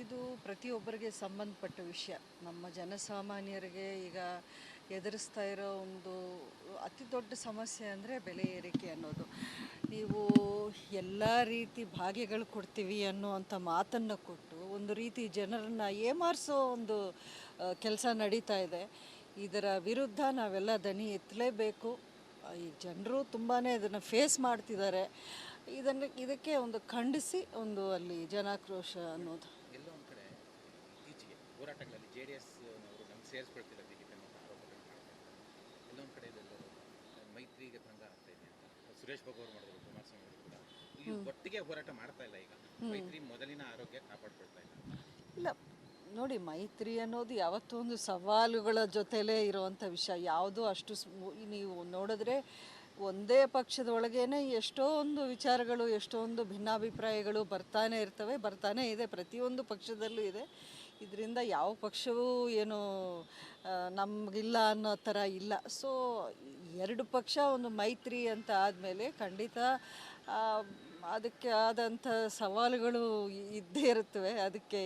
ಇದು ಪ್ರತಿಯೊಬ್ಬರಿಗೆ ಸಂಬಂಧಪಟ್ಟ ವಿಷಯ. ನಮ್ಮ ಜನಸಾಮಾನ್ಯರಿಗೆ ಈಗ ಎದುರಿಸ್ತಾ ಇರೋ ಒಂದು ಅತಿ ದೊಡ್ಡ ಸಮಸ್ಯೆ ಅಂದರೆ ಬೆಲೆ ಏರಿಕೆ ಅನ್ನೋದು. ನೀವು ಎಲ್ಲ ರೀತಿ ಭಾಗ್ಯಗಳು ಕೊಡ್ತೀವಿ ಅನ್ನುವಂಥ ಮಾತನ್ನು ಕೊಟ್ಟು ಒಂದು ರೀತಿ ಜನರನ್ನು ಏಮಾರಿಸೋ ಒಂದು ಕೆಲಸ ನಡೀತಾ ಇದೆ. ಇದರ ವಿರುದ್ಧ ನಾವೆಲ್ಲ ದನಿ ಎತ್ತಲೇಬೇಕು. ಈ ಜನರು ತುಂಬಾ ಇದನ್ನು ಫೇಸ್ ಮಾಡ್ತಿದ್ದಾರೆ. ಇದನ್ನು, ಇದಕ್ಕೆ ಒಂದು ಖಂಡಿಸಿ ಒಂದು ಅಲ್ಲಿ ಜನಾಕ್ರೋಶ ಅನ್ನೋದು ಎಲ್ಲೋ ಒಂದು ಕಡೆ ಇತ್ತೀಚೆಗೆ ಹೋರಾಟಗಳಲ್ಲಿ ಜೆ ಡಿ ಎಸ್ ಅವರು ನಮ್ಗೆ ಸೇರಿಸ್ಕೊಳ್ತಿಲ್ಲ ಬಿ ಜೆ ಪಿ ಅನ್ನೋ ಆರೋಪಗಳು ಮಾಡ್ತಾರೆ ಎಲ್ಲೋ ಒಂದು ಕಡೆ ಮೈತ್ರಿಗೆ ಭಂಗ ಆಗ್ತಾ ಇದೆ ಅಂತ. ಸುರೇಶ್ ಬಾಬು ಅವರು ಮಾಡಿದ್ರು ಕುಮಾರಸ್ವಾಮಿ ಅವರು ಕೂಡ. ಈ ಒಟ್ಟಿಗೆ ಹೋರಾಟ ಮಾಡ್ತಾ ಇಲ್ಲ ಈಗ. ಮೈತ್ರಿ ಮೊದಲಿನ ಆರೋಗ್ಯ ಕಾಪಾಡ್ಕೊಳ್ತಾ ಇಲ್ಲ. ಇಲ್ಲ ನೋಡಿ ಮೈತ್ರಿ ಅನ್ನೋದು ಯಾವತ್ತೂ ಒಂದು ಸವಾಲುಗಳ ಜೊತೆಲೇ ಇರುವಂಥ ವಿಷಯ. ಯಾವುದು ಅಷ್ಟು ನೀವು ನೋಡಿದ್ರೆ ಒಂದೇ ಪಕ್ಷದ ಒಳಗೇನೆ ಎಷ್ಟೋ ಒಂದು ವಿಚಾರಗಳು ಎಷ್ಟೊಂದು ಭಿನ್ನಾಭಿಪ್ರಾಯಗಳು ಬರ್ತಾನೆ ಇರ್ತವೆ, ಬರ್ತಾನೆ ಇದೆ, ಪ್ರತಿಯೊಂದು ಪಕ್ಷದಲ್ಲೂ ಇದೆ. ಇದರಿಂದ ಯಾವ ಪಕ್ಷವೂ ಏನು ನಮಗಿಲ್ಲ ಅನ್ನೋ ಥರ ಇಲ್ಲ. ಸೊ ಎರಡು ಪಕ್ಷ, ಒಂದು ಮೈತ್ರಿ ಅಂತ ಆದಮೇಲೆ ಖಂಡಿತ ಅದಕ್ಕೆ ಆದಂಥ ಸವಾಲುಗಳು ಇದ್ದೇ ಇರುತ್ತವೆ. ಅದಕ್ಕೆ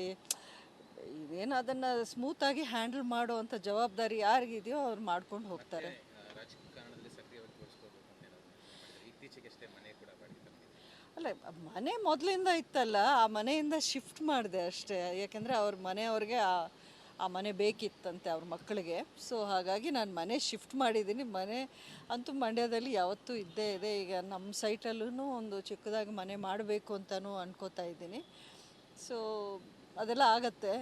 ಏನು ಅದನ್ನು ಸ್ಮೂತಾಗಿ ಹ್ಯಾಂಡಲ್ ಮಾಡುವಂಥ ಜವಾಬ್ದಾರಿ ಯಾರಿಗಿದೆಯೋ ಅವ್ರು ಮಾಡ್ಕೊಂಡು ಹೋಗ್ತಾರೆ ಆ, ರಾಜಕಾರಣದಲ್ಲಿ ಸಕ್ರಿಯವಾಗಿ ತೋರಿಸ್ಕೋಬೇಕು ಅಂತ ಏನಾದ್ರು ಮಾಡಿದ್ದಾರೆ ಇತ್ತೀಚೆಗಷ್ಟೇ ಮನೆ ಕೂಡ ಬಾಡಿಗೆ ಅಲ್ಲ ಮನೆ ಮೊದಲಿಂದ ಇತ್ತಲ್ಲ ಆ ಮನೆಯಿಂದ ಶಿಫ್ಟ್ ಮಾಡಿದೆ ಅಷ್ಟೇ. ಯಾಕೆಂದರೆ ಅವ್ರ ಮನೆಯವ್ರಿಗೆ ಆ ಆ ಮನೆ ಬೇಕಿತ್ತಂತೆ ಅವ್ರ ಮಕ್ಕಳಿಗೆ. ಸೊ ಹಾಗಾಗಿ ನಾನು ಮನೆ ಶಿಫ್ಟ್ ಮಾಡಿದ್ದೀನಿ. ಮನೆ ಅಂತೂ ಮಂಡ್ಯದಲ್ಲಿ ಯಾವತ್ತೂ ಇದ್ದೇ ಇದೆ. ಈಗ ನಮ್ಮ ಸೈಟಲ್ಲೂ ಒಂದು ಚಿಕ್ಕದಾಗಿ ಮನೆ ಮಾಡಬೇಕು ಅಂತಲೂ ಅನ್ಕೋತಾ ಇದ್ದೀನಿ. ಸೊ ಅದೆಲ್ಲ ಆಗತ್ತೆ.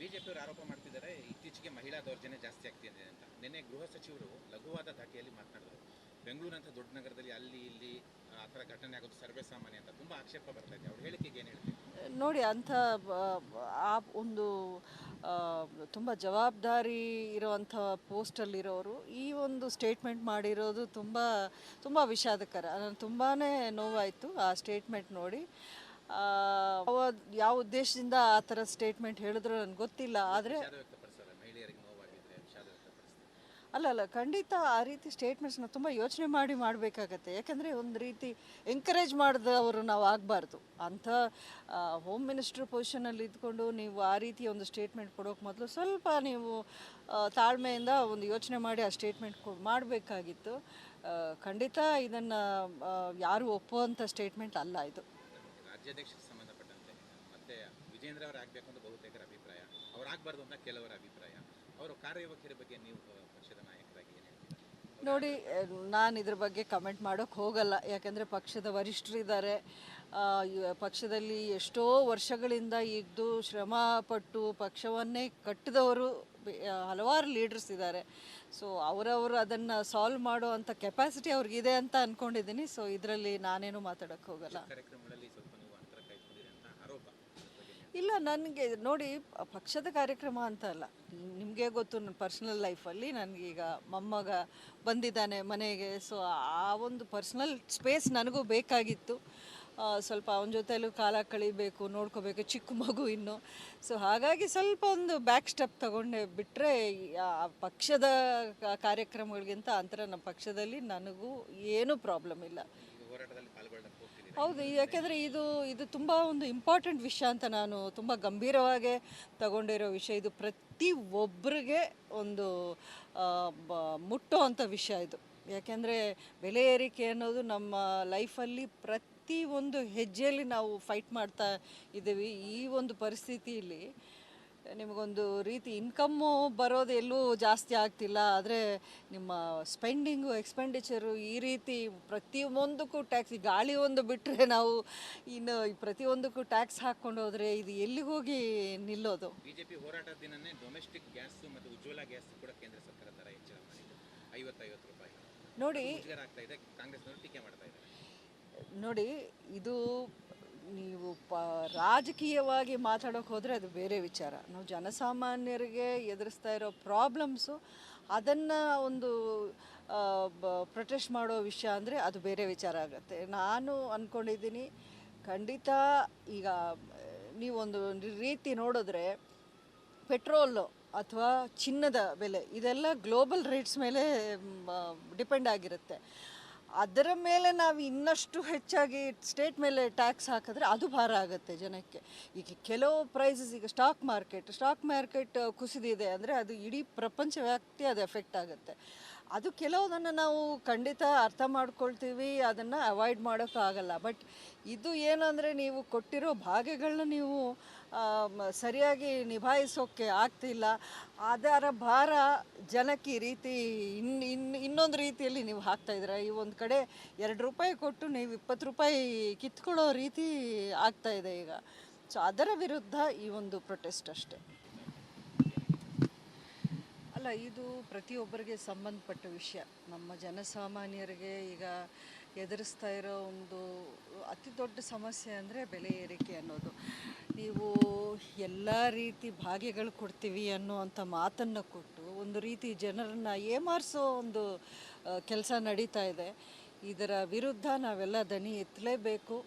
ಬಿಜೆಪಿಯವರು ಆರೋಪ ಮಾಡ್ತಿದ್ದಾರೆ ಇತ್ತೀಚೆಗೆ ಮಹಿಳಾ ದೌರ್ಜನ್ಯ ಜಾಸ್ತಿ ಆಗ್ತಿದೆ ಅಂತ. ನಿನ್ನೆ ಗೃಹ ಸಚಿವರು ಲಘುವಾದ ಧಾಟಿಯಲ್ಲಿ ಮಾತನಾಡಿದರು. ಬೆಂಗಳೂರಂಥ ದೊಡ್ಡ ನಗರದಲ್ಲಿ ಅಲ್ಲಿ ಇಲ್ಲಿ ಆ ಥರ ಘಟನೆ ಆಗೋದು ಸರ್ವೇ ಸಾಮಾನ್ಯ ಅಂತ ತುಂಬ ಆಕ್ಷೇಪ ಬರ್ತಾ ಇದೆ. ಅವ್ರ ಹೇಳಿಕೆಗೆ ಏನು ಹೇಳ್ತೀವಿ ನೋಡಿ ಅಂಥ ಆ ಒಂದು ತುಂಬ ಜವಾಬ್ದಾರಿ ಇರುವಂಥ ಪೋಸ್ಟಲ್ಲಿರೋರು ಈ ಒಂದು ಸ್ಟೇಟ್ಮೆಂಟ್ ಮಾಡಿರೋದು ತುಂಬ ತುಂಬ ವಿಷಾದಕರ. ನಾನು ತುಂಬಾ ನೋವಾಯಿತು ಆ ಸ್ಟೇಟ್ಮೆಂಟ್ ನೋಡಿ. ಯಾವ ಉದ್ದೇಶದಿಂದ ಆ ಥರ ಸ್ಟೇಟ್ಮೆಂಟ್ ಹೇಳಿದ್ರು ನನಗೆ ಗೊತ್ತಿಲ್ಲ ಆದರೆ ಅಲ್ಲ ಅಲ್ಲ ಖಂಡಿತ ಆ ರೀತಿ ಸ್ಟೇಟ್ಮೆಂಟ್ಸ್ನ ತುಂಬ ಯೋಚನೆ ಮಾಡಿ ಮಾಡಬೇಕಾಗತ್ತೆ. ಯಾಕಂದರೆ ಒಂದು ರೀತಿ ಎಂಕರೇಜ್ ಮಾಡಿದವರು ನಾವು ಆಗಬಾರ್ದು. ಅಂಥ ಹೋಮ್ ಮಿನಿಸ್ಟ್ರ್ ಪೊಸಿಷನಲ್ಲಿ ಇದ್ಕೊಂಡು ನೀವು ಆ ರೀತಿ ಒಂದು ಸ್ಟೇಟ್ಮೆಂಟ್ ಕೊಡೋಕೆ ಮೊದಲು ಸ್ವಲ್ಪ ನೀವು ತಾಳ್ಮೆಯಿಂದ ಒಂದು ಯೋಚನೆ ಮಾಡಿ ಆ ಸ್ಟೇಟ್ಮೆಂಟ್ ಕೊ, ಮಾಡಬೇಕಾಗಿತ್ತು. ಖಂಡಿತ ಇದನ್ನು ಯಾರು ಒಪ್ಪುವಂಥ ಸ್ಟೇಟ್ಮೆಂಟ್ ಅಲ್ಲ ಇದು. ಸಂಬಂಧಪಟ್ಟಂತೆ, ಮತ್ತೆ ವಿಜೇಂದ್ರ ಅವರು ಅಂತ ಬಹುತೇಕರ ಅಭಿಪ್ರಾಯ, ಅವ್ರು ಆಗಬಾರ್ದು ಅಂತ ಕೆಲವರ ಅಭಿಪ್ರಾಯ. ಅವರು ಕಾರ್ಯವೈಖರಿ ಬಗ್ಗೆ ನೀವು ಪಕ್ಷದ ನಾಯಕರಾಗಿ ಏನು ಹೇಳ್ತೀರಾ? ನೋಡಿ ನಾನು ಇದ್ರ ಬಗ್ಗೆ ಕಮೆಂಟ್ ಮಾಡೋಕ್ಕೆ ಹೋಗಲ್ಲ. ಯಾಕಂದರೆ ಪಕ್ಷದ ವರಿಷ್ಠರಿದ್ದಾರೆ ಇದ್ದಾರೆ ಪಕ್ಷದಲ್ಲಿ ಎಷ್ಟೋ ವರ್ಷಗಳಿಂದ ಇದ್ದು ಶ್ರಮ ಪಟ್ಟು ಪಕ್ಷವನ್ನೇ ಕಟ್ಟಿದವರು ಹಲವಾರು ಲೀಡರ್ಸ್ ಇದ್ದಾರೆ ಸೊ ಅವರವರು ಅದನ್ನು ಸಾಲ್ವ್ ಮಾಡೋ ಅಂಥ ಕೆಪಾಸಿಟಿ ಅವ್ರಿಗಿದೆ ಅಂತ ಅಂದ್ಕೊಂಡಿದ್ದೀನಿ ಸೊ ಇದರಲ್ಲಿ ನಾನೇನು ಮಾತಾಡೋಕ್ಕೆ ಹೋಗಲ್ಲ ಕಾರ್ಯಕ್ರಮಗಳಲ್ಲಿ ಸ್ವಲ್ಪ ನೀವು ಅಂತರ ಕಾಯ್ದುಕೊಂಡಿರಿ ಅಂತ ಆರೋಪ ಅದ್ರ ಬಗ್ಗೆ ಏನು ಇಲ್ಲ, ನನಗೆ ನೋಡಿ, ಪಕ್ಷದ ಕಾರ್ಯಕ್ರಮ ಅಂತ ಅಲ್ಲ. ನಿಮಗೆ ಗೊತ್ತು ನನ್ನ ಪರ್ಸ್ನಲ್ ಲೈಫಲ್ಲಿ ನನಗೀಗ ಮೊಮ್ಮಗ ಬಂದಿದ್ದಾನೆ ಮನೆಗೆ. ಸೊ ಆ ಒಂದು ಪರ್ಸ್ನಲ್ ಸ್ಪೇಸ್ ನನಗೂ ಬೇಕಾಗಿತ್ತು. ಸ್ವಲ್ಪ ಅವನ ಜೊತೆಯಲ್ಲೂ ಕಾಲ ಕಳಿಬೇಕು, ನೋಡ್ಕೋಬೇಕು, ಚಿಕ್ಕ ಮಗು ಇನ್ನು. ಸೊ ಹಾಗಾಗಿ ಸ್ವಲ್ಪ ಒಂದು ಬ್ಯಾಕ್ ಸ್ಟೆಪ್ ತಗೊಂಡೆ. ಬಿಟ್ಟರೆ ಪಕ್ಷದ ಕಾರ್ಯಕ್ರಮಗಳಿಗಿಂತ ಅಂತರ ನಮ್ಮ ಪಕ್ಷದಲ್ಲಿ ನನಗೂ ಏನೂ ಪ್ರಾಬ್ಲಮ್ ಇಲ್ಲ. ಹೌದು, ಯಾಕೆಂದರೆ ಇದು ಇದು ತುಂಬ ಒಂದು ಇಂಪಾರ್ಟೆಂಟ್ ವಿಷಯ ಅಂತ ನಾನು ತುಂಬ ಗಂಭೀರವಾಗಿ ತಗೊಂಡಿರೋ ವಿಷಯ. ಇದು ಪ್ರತಿ ಒಬ್ಬರಿಗೆ ಒಂದು ಮುಟ್ಟೋ ಅಂಥ ವಿಷಯ ಇದು. ಯಾಕೆಂದರೆ ಬೆಲೆ ಏರಿಕೆ ಅನ್ನೋದು ನಮ್ಮ ಲೈಫಲ್ಲಿ ಪ್ರತಿ ಒಂದು ಹೆಜ್ಜೆಯಲ್ಲಿ ನಾವು ಫೈಟ್ ಮಾಡ್ತಾ ಇದ್ದೀವಿ ಈ ಒಂದು ಪರಿಸ್ಥಿತಿಯಲ್ಲಿ ನಿಮಗೊಂದು ರೀತಿ ಇನ್ಕಮ್ಮು ಬರೋದು ಎಲ್ಲೂ ಜಾಸ್ತಿ ಆಗ್ತಿಲ್ಲ. ಆದರೆ ನಿಮ್ಮ ಸ್ಪೆಂಡಿಂಗು ಎಕ್ಸ್ಪೆಂಡಿಚರು ಈ ರೀತಿ ಪ್ರತಿಯೊಂದಕ್ಕೂ ಟ್ಯಾಕ್ಸ್ ಈ ಗಾಳಿ ಒಂದು ಬಿಟ್ಟರೆ ನಾವು ಇನ್ನು ಈ ಪ್ರತಿಯೊಂದಕ್ಕೂ ಟ್ಯಾಕ್ಸ್ ಹಾಕ್ಕೊಂಡು ಹೋದರೆ ಇದು ಎಲ್ಲಿ ಹೋಗಿ ನಿಲ್ಲೋದು? ಬಿಜೆಪಿ ಹೋರಾಟದ ದಿನನೇ ಡೊಮೆಸ್ಟಿಕ್ ಗ್ಯಾಸ್ ಮತ್ತು ಉಜ್ವಲ ಗ್ಯಾಸ್ ಕೂಡ ಕೇಂದ್ರ ಸರ್ಕಾರ ದರ ಹೆಚ್ಚಳ ಮಾಡಿದೆ. ಐವತ್ತೈವತ್ತು ರೂಪಾಯಿ. ನೋಡಿ ಕಾಂಗ್ರೆಸ್ನವರು ಟೀಕೆ ಮಾಡ್ತಾ ಇದ್ದಾರೆ. ನೋಡಿ ಇದು ನೀವು ಪ, ರಾಜಕೀಯವಾಗಿ ಮಾತಾಡೋಕೆ ಹೋದರೆ ಅದು ಬೇರೆ ವಿಚಾರ. ನಾವು ಜನಸಾಮಾನ್ಯರಿಗೆ ಎದುರಿಸ್ತಾ ಇರೋ ಪ್ರಾಬ್ಲಮ್ಸು, ಅದನ್ನು ಒಂದು ಪ್ರೊಟೆಸ್ಟ್ ಮಾಡೋ ವಿಷಯ ಅಂದರೆ ಅದು ಬೇರೆ ವಿಚಾರ ಆಗುತ್ತೆ. ನಾನು ಅಂದ್ಕೊಂಡಿದ್ದೀನಿ ಖಂಡಿತ ಈಗ, ನೀವೊಂದು ರೀತಿ ನೋಡಿದ್ರೆ, ಪೆಟ್ರೋಲು ಅಥವಾ ಚಿನ್ನದ ಬೆಲೆ, ಇದೆಲ್ಲ ಗ್ಲೋಬಲ್ ರೇಟ್ಸ್ ಮೇಲೆ ಡಿಪೆಂಡ್ ಆಗಿರುತ್ತೆ. ಅದರ ಮೇಲೆ ನಾವು ಇನ್ನಷ್ಟು ಹೆಚ್ಚಾಗಿ ಸ್ಟೇಟ್ ಮೇಲೆ ಟ್ಯಾಕ್ಸ್ ಹಾಕಿದ್ರೆ ಅದು ಭಾರ ಆಗುತ್ತೆ ಜನಕ್ಕೆ. ಈಗ ಕೆಲವು ಪ್ರೈಸಸ್ ಈಗ ಸ್ಟಾಕ್ ಮಾರ್ಕೆಟ್ ಸ್ಟಾಕ್ ಮಾರ್ಕೆಟ್ ಕುಸಿದಿದೆ ಅಂದರೆ ಅದು ಇಡೀ ಪ್ರಪಂಚ ವ್ಯಾಪ್ತಿ ಅದು ಎಫೆಕ್ಟ್ ಆಗುತ್ತೆ. ಅದು ಕೆಲವುದನ್ನು ನಾವು ಖಂಡಿತ ಅರ್ಥ ಮಾಡ್ಕೊಳ್ತೀವಿ, ಅದನ್ನು ಅವಾಯ್ಡ್ ಮಾಡೋಕ್ಕಾಗಲ್ಲ. ಬಟ್ ಇದು ಏನಂದರೆ ನೀವು ಕೊಟ್ಟಿರೋ ಭಾಗಗಳನ್ನ ನೀವು ಸರಿಯಾಗಿ ನಿಭಾಯಿಸೋಕ್ಕೆ ಆಗ್ತಿಲ್ಲ. ಅದರ ಭಾರ ಜನಕ್ಕೆ ಈ ರೀತಿ ಇನ್ ಇನ್, ಇನ್ನೊಂದು ರೀತಿಯಲ್ಲಿ ನೀವು ಹಾಕ್ತಾ ಇದ್ದೀರ. ಈ ಒಂದು ಕಡೆ ಎರಡು ರೂಪಾಯಿ ಕೊಟ್ಟು ನೀವು ಇಪ್ಪತ್ತು ರೂಪಾಯಿ ಕಿತ್ಕೊಳ್ಳೋ ರೀತಿ ಆಗ್ತಾ ಇದೆ ಈಗ. ಸೊ ಅದರ ವಿರುದ್ಧ ಈ ಒಂದು ಪ್ರೊಟೆಸ್ಟ್ ಅಷ್ಟೇ. ಅಲ್ಲ, ಇದು ಪ್ರತಿಯೊಬ್ಬರಿಗೆ ಸಂಬಂಧಪಟ್ಟ ವಿಷಯ. ನಮ್ಮ ಜನಸಾಮಾನ್ಯರಿಗೆ ಈಗ ಎದುರಿಸ್ತಾ ಇರೋ ಒಂದು ಅತಿ ದೊಡ್ಡ ಸಮಸ್ಯೆ ಅಂದರೆ ಬೆಲೆ ಏರಿಕೆ ಅನ್ನೋದು. ನೀವು ಎಲ್ಲ ರೀತಿ ಭಾಗ್ಯಗಳು ಕೊಡ್ತೀವಿ ಅನ್ನುವಂಥ ಮಾತನ್ನು ಕೊಟ್ಟು ಒಂದು ರೀತಿ ಜನರನ್ನು ಏಮಾರಿಸೋ ಒಂದು ಕೆಲಸ ನಡೀತಾ ಇದೆ. ಇದರ ವಿರುದ್ಧ ನಾವೆಲ್ಲ ದನಿ ಎತ್ತಲೇಬೇಕು.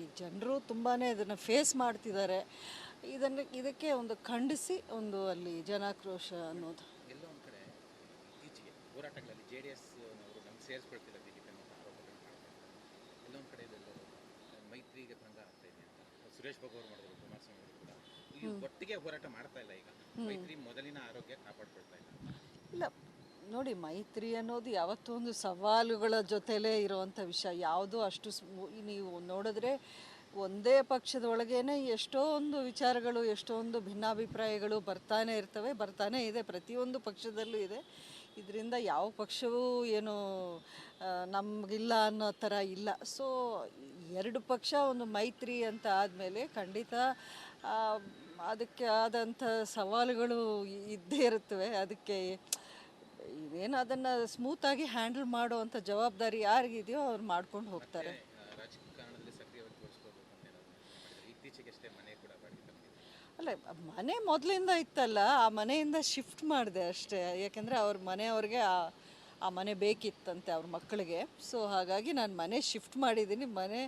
ಈ ಜನರು ತುಂಬಾ ಇದನ್ನು ಫೇಸ್ ಮಾಡ್ತಿದ್ದಾರೆ. ಇದನ್ನು, ಇದಕ್ಕೆ ಒಂದು ಖಂಡಿಸಿ ಒಂದು ಅಲ್ಲಿ ಜನಾಕ್ರೋಶ ಅನ್ನೋದು ಎಲ್ಲೋ ಒಂದು ಕಡೆ ಇತ್ತೀಚೆಗೆ ಹೋರಾಟಗಳಲ್ಲಿ ಜೆ ಡಿ ಎಸ್ ನವರು ನಮ್ಗೆ ಸೇರಿಸ್ಕೊಳ್ತಿಲ್ಲ ಬಿ ಜೆ ಪಿ ಅನ್ನೋ ಆರೋಪಗಳನ್ನ ಮಾಡ್ತಾ ಇದ್ದಾರೆ. ಎಲ್ಲೋ ಒಂದು ಕಡೆ ಮೈತ್ರಿಗೆ ಭಂಗ ಆಗ್ತಾ ಇದೆ ಅಂತ. ಸುರೇಶ್ ಬಾಬು ಅವರು ಮಾಡಿದ್ರು ಕುಮಾರಸ್ವಾಮಿ ಅವರು ಕೂಡ. ಈಗ ಒಟ್ಟಿಗೆ ಹೋರಾಟ ಮಾಡ್ತಾ ಇಲ್ಲ ಈಗ. ಮೈತ್ರಿ ಮೊದಲಿನ ಆರೋಗ್ಯ ಕಾಪಾಡ್ಕೊಳ್ತಾ ಇಲ್ಲ ಇಲ್ಲ ನೋಡಿ ಮೈತ್ರಿ ಅನ್ನೋದು ಯಾವತ್ತೂ ಒಂದು ಸವಾಲುಗಳ ಜೊತೆಲೇ ಇರುವಂಥ ವಿಷಯ. ಯಾವುದು ಅಷ್ಟು ನೀವು ನೋಡಿದ್ರೆ ಒಂದೇ ಪಕ್ಷದ ಒಳಗೇನೆ ಎಷ್ಟೋ ಒಂದು ವಿಚಾರಗಳು ಎಷ್ಟೊಂದು ಭಿನ್ನಾಭಿಪ್ರಾಯಗಳು ಬರ್ತಾನೆ ಇರ್ತವೆ, ಬರ್ತಾನೆ ಇದೆ, ಪ್ರತಿಯೊಂದು ಪಕ್ಷದಲ್ಲೂ ಇದೆ. ಇದರಿಂದ ಯಾವ ಪಕ್ಷವೂ ಏನು ನಮಗಿಲ್ಲ ಅನ್ನೋ ಥರ ಇಲ್ಲ. ಸೊ ಎರಡು ಪಕ್ಷ, ಒಂದು ಮೈತ್ರಿ ಅಂತ ಆದಮೇಲೆ ಖಂಡಿತ ಅದಕ್ಕೆ ಆದಂಥ ಸವಾಲುಗಳು ಇದ್ದೇ ಇರುತ್ತವೆ. ಅದಕ್ಕೆ ಇದೇನು ಅದನ್ನು ಸ್ಮೂತಾಗಿ ಹ್ಯಾಂಡಲ್ ಮಾಡುವಂಥ ಜವಾಬ್ದಾರಿ ಯಾರಿಗಿದೆಯೋ ಅವ್ರು ಮಾಡ್ಕೊಂಡು ಹೋಗ್ತಾರೆ ಆ, ರಾಜಕಾರಣದಲ್ಲಿ ಸಕ್ರಿಯವಾಗಿ ತೋರಿಸ್ಕೋಬೇಕು ಅಂತ ಏನಾದ್ರು ಮಾಡಿದ್ದಾರೆ ಇತ್ತೀಚೆಗೆ ಮನೆ ಕೂಡ ಬಾಡಿಗೆ ಅಲ್ಲ ಮನೆ ಮೊದಲಿಂದ ಇತ್ತಲ್ಲ ಆ ಮನೆಯಿಂದ ಶಿಫ್ಟ್ ಮಾಡಿದೆ ಅಷ್ಟೇ. ಯಾಕೆಂದರೆ ಅವ್ರ ಮನೆಯವ್ರಿಗೆ ಆ ಆ ಮನೆ ಬೇಕಿತ್ತಂತೆ ಅವ್ರ ಮಕ್ಕಳಿಗೆ. ಸೊ ಹಾಗಾಗಿ ನಾನು ಮನೆ ಶಿಫ್ಟ್ ಮಾಡಿದ್ದೀನಿ. ಮನೆ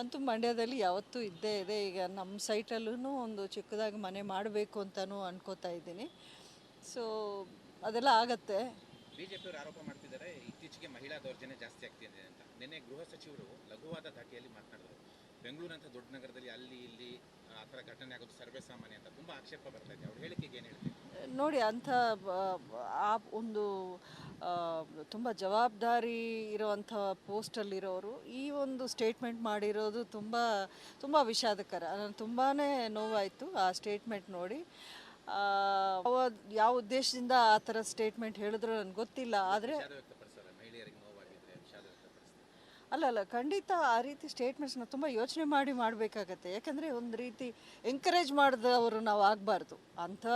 ಅಂತೂ ಮಂಡ್ಯದಲ್ಲಿ ಯಾವತ್ತೂ ಇದ್ದೇ ಇದೆ. ಈಗ ನಮ್ಮ ಸೈಟಲ್ಲೂ ಒಂದು ಚಿಕ್ಕದಾಗಿ ಮನೆ ಮಾಡಬೇಕು ಅಂತಲೂ ಅನ್ಕೋತಾ ಇದ್ದೀನಿ. ಸೊ ಅದೆಲ್ಲ ಆಗತ್ತೆ. ಬಿಜೆಪಿಯವರು ಆರೋಪ ಮಾಡ್ತಿದ್ದಾರೆ ಇತ್ತೀಚೆಗೆ ಮಹಿಳಾ ದೌರ್ಜನ್ಯ ಜಾಸ್ತಿ ಆಗ್ತಿದೆ ಅಂತ. ನಿನ್ನೆ ಗೃಹ ಸಚಿವರು ಲಘುವಾದ ಧಾಟಿಯಲ್ಲಿ ಮಾತನಾಡಿದರು. ಬೆಂಗಳೂರಂಥ ದೊಡ್ಡ ನಗರದಲ್ಲಿ ಅಲ್ಲಿ ಇಲ್ಲಿ ಆ ಥರ ಘಟನೆ ಆಗೋದು ಸರ್ವೇ ಸಾಮಾನ್ಯ ಅಂತ ತುಂಬ ಆಕ್ಷೇಪ ಬರ್ತಾ ಇದೆ. ಅವ್ರ ಹೇಳಿಕೆಗೆ ಏನು ಹೇಳ್ತೀವಿ ನೋಡಿ ಅಂಥ ಆ ಒಂದು ತುಂಬ ಜವಾಬ್ದಾರಿ ಇರುವಂಥ ಪೋಸ್ಟಲ್ಲಿರೋರು ಈ ಒಂದು ಸ್ಟೇಟ್ಮೆಂಟ್ ಮಾಡಿರೋದು ತುಂಬ ತುಂಬ ವಿಷಾದಕರ. ನನಗೆ ತುಂಬಾ ನೋವಾಯಿತು ಆ ಸ್ಟೇಟ್ಮೆಂಟ್ ನೋಡಿ. ಆ, ಯಾವ ಉದ್ದೇಶದಿಂದ ಆ ಥರ ಸ್ಟೇಟ್ಮೆಂಟ್ ಹೇಳಿದ್ರು ನನಗೆ ಗೊತ್ತಿಲ್ಲ ಆದರೆ ಅಲ್ಲ ಅಲ್ಲ, ಖಂಡಿತ ಆ ರೀತಿ ಸ್ಟೇಟ್ಮೆಂಟ್ಸ್ನ ತುಂಬ ಯೋಚನೆ ಮಾಡಿ ಮಾಡಬೇಕಾಗತ್ತೆ. ಯಾಕಂದರೆ ಒಂದು ರೀತಿ ಎಂಕರೇಜ್ ಮಾಡಿದವರು ನಾವು ಆಗಬಾರ್ದು. ಅಂಥ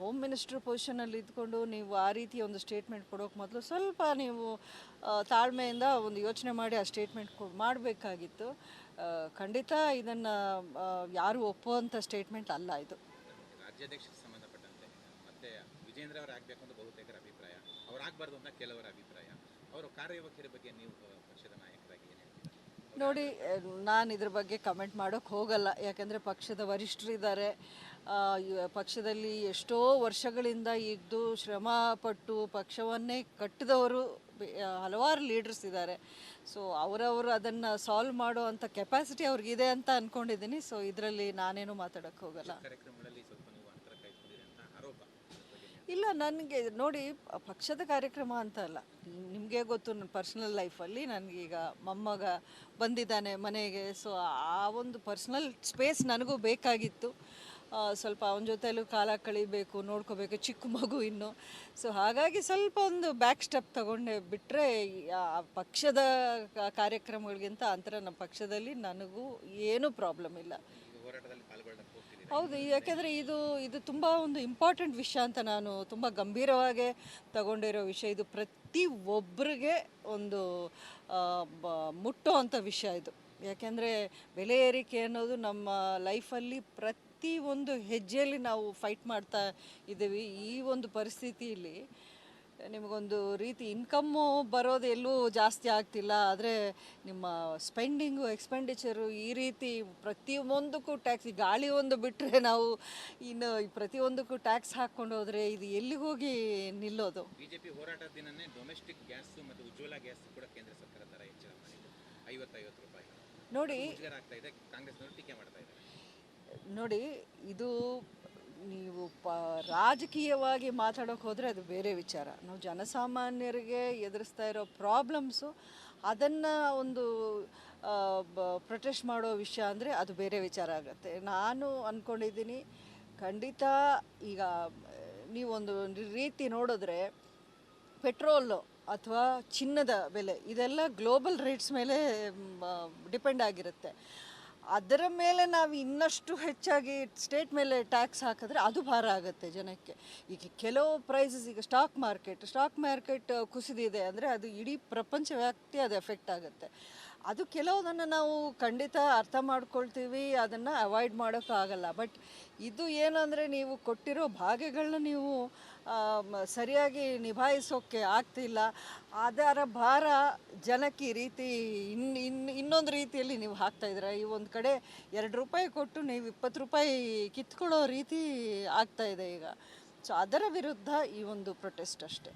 ಹೋಮ್ ಮಿನಿಸ್ಟ್ರ್ ಪೊಸಿಷನಲ್ಲಿ ಇದ್ಕೊಂಡು ನೀವು ಆ ರೀತಿ ಒಂದು ಸ್ಟೇಟ್ಮೆಂಟ್ ಕೊಡೋಕೆ ಮೊದಲು ಸ್ವಲ್ಪ ನೀವು ತಾಳ್ಮೆಯಿಂದ ಒಂದು ಯೋಚನೆ ಮಾಡಿ ಆ ಸ್ಟೇಟ್ಮೆಂಟ್ ಮಾಡಬೇಕಾಗಿತ್ತು. ಖಂಡಿತ ಇದನ್ನು ಯಾರು ಒಪ್ಪುವಂಥ ಸ್ಟೇಟ್ಮೆಂಟ್ ಅಲ್ಲ ಇದು. ಸಂಬಂಧಪಟ್ಟಂತೆ, ಮತ್ತೆ ವಿಜೇಂದ್ರ ಅವರು ಆಗಬೇಕು ಅಂತ ಬಹುತೇಕರ ಅಭಿಪ್ರಾಯ, ಅವ್ರು ಆಗಬಾರ್ದು ಅಂತ ಕೆಲವರ ಅಭಿಪ್ರಾಯ. ಅವರು ಕಾರ್ಯವೈಖರಿ ಬಗ್ಗೆ ನೀವು ಪಕ್ಷದ ನಾಯಕರಾಗಿ ಏನು ಹೇಳ್ತೀರಾ? ನೋಡಿ ನಾನು ಇದ್ರ ಬಗ್ಗೆ ಕಮೆಂಟ್ ಮಾಡೋಕ್ಕೆ ಹೋಗಲ್ಲ. ಯಾಕಂದರೆ ಪಕ್ಷದ ವರಿಷ್ಠರಿದ್ದಾರೆ ಇದ್ದಾರೆ ಪಕ್ಷದಲ್ಲಿ ಎಷ್ಟೋ ವರ್ಷಗಳಿಂದ ಇದ್ದು ಶ್ರಮ ಪಟ್ಟು ಪಕ್ಷವನ್ನೇ ಕಟ್ಟಿದವರು ಹಲವಾರು ಲೀಡರ್ಸ್ ಇದ್ದಾರೆ ಸೊ ಅವರವರು ಅದನ್ನು ಸಾಲ್ವ್ ಮಾಡೋ ಅಂಥ ಕೆಪಾಸಿಟಿ ಅವ್ರಿಗಿದೆ ಅಂತ ಅಂದ್ಕೊಂಡಿದ್ದೀನಿ ಸೊ ಇದರಲ್ಲಿ ನಾನೇನು ಮಾತಾಡೋಕ್ಕೆ ಹೋಗಲ್ಲ ಕಾರ್ಯಕ್ರಮಗಳಲ್ಲಿ ಸ್ವಲ್ಪ ನೀವು ಅಂತರ ಕಾಯ್ಕೊಂಡಿರಿ ಅಂತ ಆರೋಪ ಅದ್ರ ಬಗ್ಗೆ ಏನು ಇಲ್ಲ, ನನಗೆ ನೋಡಿ, ಪಕ್ಷದ ಕಾರ್ಯಕ್ರಮ ಅಂತ ಅಲ್ಲ. ನಿಮಗೆ ಗೊತ್ತು, ನನ್ನ ಪರ್ಸ್ನಲ್ ಲೈಫಲ್ಲಿ ನನಗೀಗ ಮೊಮ್ಮಗ ಬಂದಿದ್ದಾನೆ ಮನೆಗೆ. ಸೊ ಆ ಒಂದು ಪರ್ಸ್ನಲ್ ಸ್ಪೇಸ್ ನನಗೂ ಬೇಕಾಗಿತ್ತು. ಸ್ವಲ್ಪ ಅವನ ಜೊತೆಯಲ್ಲೂ ಕಾಲ ಕಳಿಬೇಕು, ನೋಡ್ಕೋಬೇಕು, ಚಿಕ್ಕ ಮಗು ಇನ್ನು. ಸೊ ಹಾಗಾಗಿ ಸ್ವಲ್ಪ ಒಂದು ಬ್ಯಾಕ್ ಸ್ಟೆಪ್ ತಗೊಂಡೆ. ಬಿಟ್ಟರೆ ಪಕ್ಷದ ಕಾರ್ಯಕ್ರಮಗಳಿಗಿಂತ ಅಂತರ ನಮ್ಮ ಪಕ್ಷದಲ್ಲಿ ನನಗೂ ಏನೂ ಪ್ರಾಬ್ಲಮ್ ಇಲ್ಲ. ಹೌದು, ಯಾಕೆಂದರೆ ಇದು ಇದು ತುಂಬ ಒಂದು ಇಂಪಾರ್ಟೆಂಟ್ ವಿಷಯ ಅಂತ ನಾನು ತುಂಬ ಗಂಭೀರವಾಗಿ ತಗೊಂಡಿರೋ ವಿಷಯ. ಇದು ಪ್ರತಿ ಒಬ್ಬರಿಗೆ ಒಂದು ಮುಟ್ಟೋ ಅಂಥ ವಿಷಯ ಇದು. ಯಾಕೆಂದರೆ ಬೆಲೆ ಏರಿಕೆ ಅನ್ನೋದು ನಮ್ಮ ಲೈಫಲ್ಲಿ ಪ್ರತಿ ಒಂದು ಹೆಜ್ಜೆಯಲ್ಲಿ ನಾವು ಫೈಟ್ ಮಾಡ್ತಾ ಇದ್ದೀವಿ ಈ ಒಂದು ಪರಿಸ್ಥಿತಿಯಲ್ಲಿ. ನಿಮಗೊಂದು ರೀತಿ ಇನ್ಕಮ್ಮು ಬರೋದು ಎಲ್ಲೂ ಜಾಸ್ತಿ ಆಗ್ತಿಲ್ಲ. ಆದರೆ ನಿಮ್ಮ ಸ್ಪೆಂಡಿಂಗು ಎಕ್ಸ್ಪೆಂಡಿಚರು ಈ ರೀತಿ ಪ್ರತಿಯೊಂದಕ್ಕೂ ಟ್ಯಾಕ್ಸ್ ಗಾಳಿ ಒಂದು ಬಿಟ್ಟರೆ ನಾವು ಇನ್ನು ಈ ಪ್ರತಿಯೊಂದಕ್ಕೂ ಟ್ಯಾಕ್ಸ್ ಹಾಕ್ಕೊಂಡು ಹೋದರೆ ಇದು ಎಲ್ಲಿ ಹೋಗಿ ನಿಲ್ಲೋದು? ಬಿಜೆಪಿ ಹೋರಾಟ ದಿನನೇ ಡೊಮೆಸ್ಟಿಕ್ ಗ್ಯಾಸ್ ಮತ್ತು ಉಜ್ವಲ ಗ್ಯಾಸ್ ಕೂಡ ಕೇಂದ್ರ ಸರ್ಕಾರ ದರ ಹೆಚ್ಚಳ ಮಾಡಿದೆ ಐವತ್ತೈವತ್ತು ರೂಪಾಯಿ. ನೋಡಿ ಕಾಂಗ್ರೆಸ್ ಟೀಕೆ ಮಾಡ್ತಾ ಇದೆ ನೋಡಿ ಇದು ನೀವು ಪ, ರಾಜಕೀಯವಾಗಿ ಮಾತಾಡೋಕೆ ಹೋದರೆ ಅದು ಬೇರೆ ವಿಚಾರ. ನಾವು ಜನಸಾಮಾನ್ಯರಿಗೆ ಎದುರಿಸ್ತಾ ಇರೋ ಪ್ರಾಬ್ಲಮ್ಸು, ಅದನ್ನು ಒಂದು ಪ್ರೊಟೆಸ್ಟ್ ಮಾಡೋ ವಿಷಯ ಅಂದರೆ ಅದು ಬೇರೆ ವಿಚಾರ ಆಗುತ್ತೆ. ನಾನು ಅಂದ್ಕೊಂಡಿದ್ದೀನಿ ಖಂಡಿತ ಈಗ ನೀವೊಂದು ರೀತಿ ನೋಡಿದ್ರೆ, ಪೆಟ್ರೋಲು ಅಥವಾ ಚಿನ್ನದ ಬೆಲೆ, ಇದೆಲ್ಲ ಗ್ಲೋಬಲ್ ರೇಟ್ಸ್ ಮೇಲೆ ಡಿಪೆಂಡ್ ಆಗಿರುತ್ತೆ. ಅದರ ಮೇಲೆ ನಾವು ಇನ್ನಷ್ಟು ಹೆಚ್ಚಾಗಿ ಸ್ಟೇಟ್ ಮೇಲೆ ಟ್ಯಾಕ್ಸ್ ಹಾಕಿದ್ರೆ ಅದು ಭಾರ ಆಗುತ್ತೆ ಜನಕ್ಕೆ. ಈಗ ಕೆಲವು ಪ್ರೈಸಸ್ ಈಗ ಸ್ಟಾಕ್ ಮಾರ್ಕೆಟ್ ಸ್ಟಾಕ್ ಮಾರ್ಕೆಟ್ ಕುಸಿದಿದೆ ಅಂದರೆ ಅದು ಇಡೀ ಪ್ರಪಂಚ ಪ್ರಪಂಚವ್ಯಾಪ್ತಿ ಅದು ಎಫೆಕ್ಟ್ ಆಗುತ್ತೆ. ಅದು ಕೆಲವುದನ್ನು ನಾವು ಖಂಡಿತ ಅರ್ಥ ಮಾಡ್ಕೊಳ್ತೀವಿ, ಅದನ್ನು ಅವಾಯ್ಡ್ ಮಾಡೋಕ್ಕಾಗಲ್ಲ. ಬಟ್ ಇದು ಏನಂದರೆ ನೀವು ಕೊಟ್ಟಿರೋ ಭಾಗಗಳನ್ನ ನೀವು ಸರಿಯಾಗಿ ನಿಭಾಯಿಸೋಕ್ಕೆ ಆಗ್ತಿಲ್ಲ. ಅದರ ಭಾರ ಜನಕ್ಕೆ ಈ ರೀತಿ ಇನ್ ಇನ್, ಇನ್ನೊಂದು ರೀತಿಯಲ್ಲಿ ನೀವು ಹಾಕ್ತಾ ಇದ್ದೀರ? ಈ ಒಂದು ಕಡೆ ಎರಡು ರೂಪಾಯಿ ಕೊಟ್ಟು ನೀವು ಇಪ್ಪತ್ತು ರೂಪಾಯಿ ಕಿತ್ಕೊಳ್ಳೋ ರೀತಿ ಆಗ್ತಾ ಇದೆ ಈಗ. ಸೊ ಅದರ ವಿರುದ್ಧ ಈ ಒಂದು ಪ್ರೊಟೆಸ್ಟ್ ಅಷ್ಟೇ.